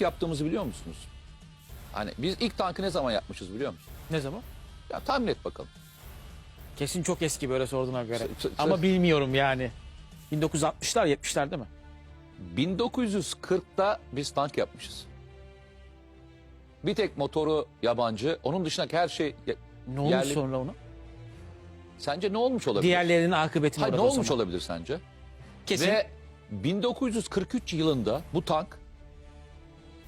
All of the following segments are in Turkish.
yaptığımızı biliyor musunuz? Hani biz ilk tankı ne zaman yapmışız biliyor musun? Ne zaman? Ya tahmin et bakalım. Kesin çok eski böyle sorduğuna göre. S- Ama bilmiyorum yani. 1960'lar 70'ler değil mi? 1940'ta biz tank yapmışız. Bir tek motoru yabancı, onun dışındaki her şey... Ne olmuş Yerli- sonra ona? Sence ne olmuş olabilir? Diğerlerinin akıbetine Hayır, ne olmuş olabilir sence? Kesin. Ve 1943 yılında bu tank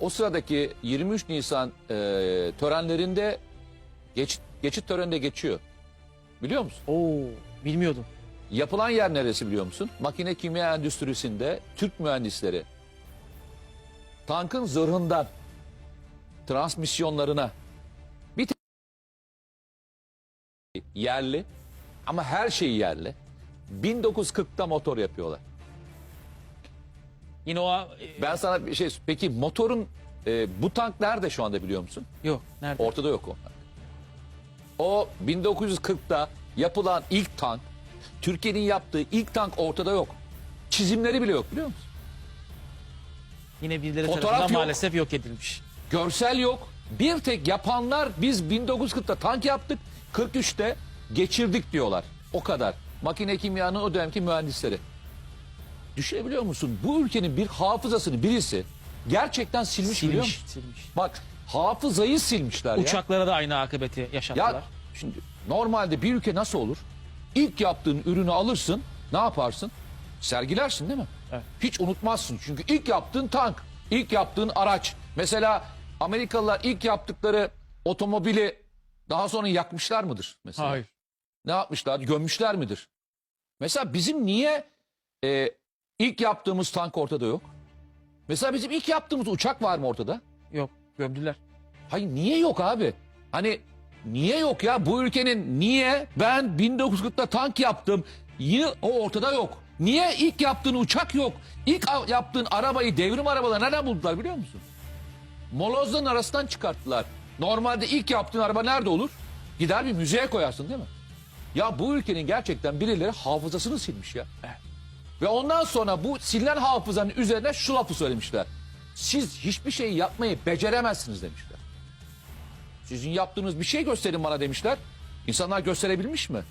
o sıradaki 23 Nisan e, törenlerinde geç, geçit töreninde geçiyor. Biliyor musun? Oo, bilmiyordum. Yapılan yer neresi biliyor musun? Makine kimya endüstrisinde Türk mühendisleri tankın zırhından transmisyonlarına bir tek yerli ama her şeyi yerli. 1940'ta motor yapıyorlar. Yine o... e, Ben sana bir şey peki motorun e, bu tank nerede şu anda biliyor musun? Yok, nerede? Ortada yok o. O 1940'ta yapılan ilk tank, Türkiye'nin yaptığı ilk tank ortada yok. Çizimleri bile yok biliyor musun? Yine birileri Fotoğraf tarafından yok. maalesef yok edilmiş. Görsel yok. Bir tek yapanlar biz 1940'ta tank yaptık, 43'te geçirdik diyorlar. O kadar. Makine kimyanın o dönemki mühendisleri. Düşünebiliyor musun? Bu ülkenin bir hafızasını birisi gerçekten silmiş, biliyor Silmiş, musun? silmiş. Bak hafızayı silmişler ya. Uçaklara da aynı akıbeti yaşattılar. Ya şimdi normalde bir ülke nasıl olur? İlk yaptığın ürünü alırsın, ne yaparsın? Sergilersin değil mi? Evet. Hiç unutmazsın. Çünkü ilk yaptığın tank, ilk yaptığın araç. Mesela Amerikalılar ilk yaptıkları otomobili daha sonra yakmışlar mıdır? Mesela? Hayır. Ne yapmışlar? Gömmüşler midir? Mesela bizim niye e, ilk yaptığımız tank ortada yok? Mesela bizim ilk yaptığımız uçak var mı ortada? Yok, gömdüler. Hayır niye yok abi? Hani niye yok ya? Bu ülkenin niye ben 1940'ta tank yaptım yine o ortada yok. Niye ilk yaptığın uçak yok? İlk yaptığın arabayı devrim arabaları nereden buldular biliyor musun? Molozların arasından çıkarttılar. Normalde ilk yaptığın araba nerede olur? Gider bir müzeye koyarsın değil mi? Ya bu ülkenin gerçekten birileri hafızasını silmiş ya. Ve ondan sonra bu silinen hafızanın üzerine şu lafı söylemişler. Siz hiçbir şeyi yapmayı beceremezsiniz demişler. Sizin yaptığınız bir şey gösterin bana demişler. İnsanlar gösterebilmiş mi?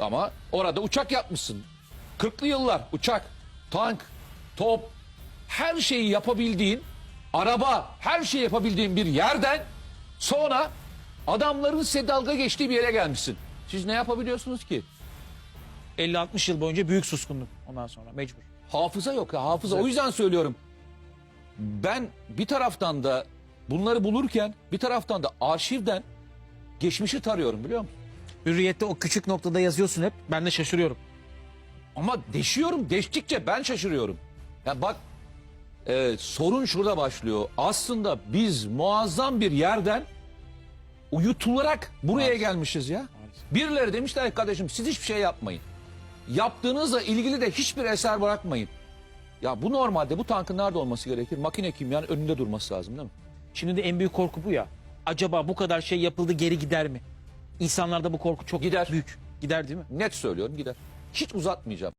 Ama orada uçak yapmışsın. 40'lı yıllar uçak, tank, top, her şeyi yapabildiğin, araba, her şeyi yapabildiğin bir yerden sonra adamların size dalga geçtiği bir yere gelmişsin. Siz ne yapabiliyorsunuz ki? 50-60 yıl boyunca büyük suskunluk ondan sonra mecbur. Hafıza yok ya hafıza. O yüzden söylüyorum. Ben bir taraftan da bunları bulurken bir taraftan da arşivden geçmişi tarıyorum biliyor musun? Hürriyette o küçük noktada yazıyorsun hep. Ben de şaşırıyorum. Ama deşiyorum. Deştikçe ben şaşırıyorum. Ya bak e, sorun şurada başlıyor. Aslında biz muazzam bir yerden uyutularak buraya gelmişiz ya. Birileri demişler kardeşim siz hiçbir şey yapmayın. Yaptığınızla ilgili de hiçbir eser bırakmayın. Ya bu normalde bu tankın nerede olması gerekir? Makine kimyanın önünde durması lazım değil mi? Şimdi de en büyük korku bu ya. Acaba bu kadar şey yapıldı geri gider mi? İnsanlarda bu korku çok Gider. büyük. Gider değil mi? Net söylüyorum gider. Hiç uzatmayacağım.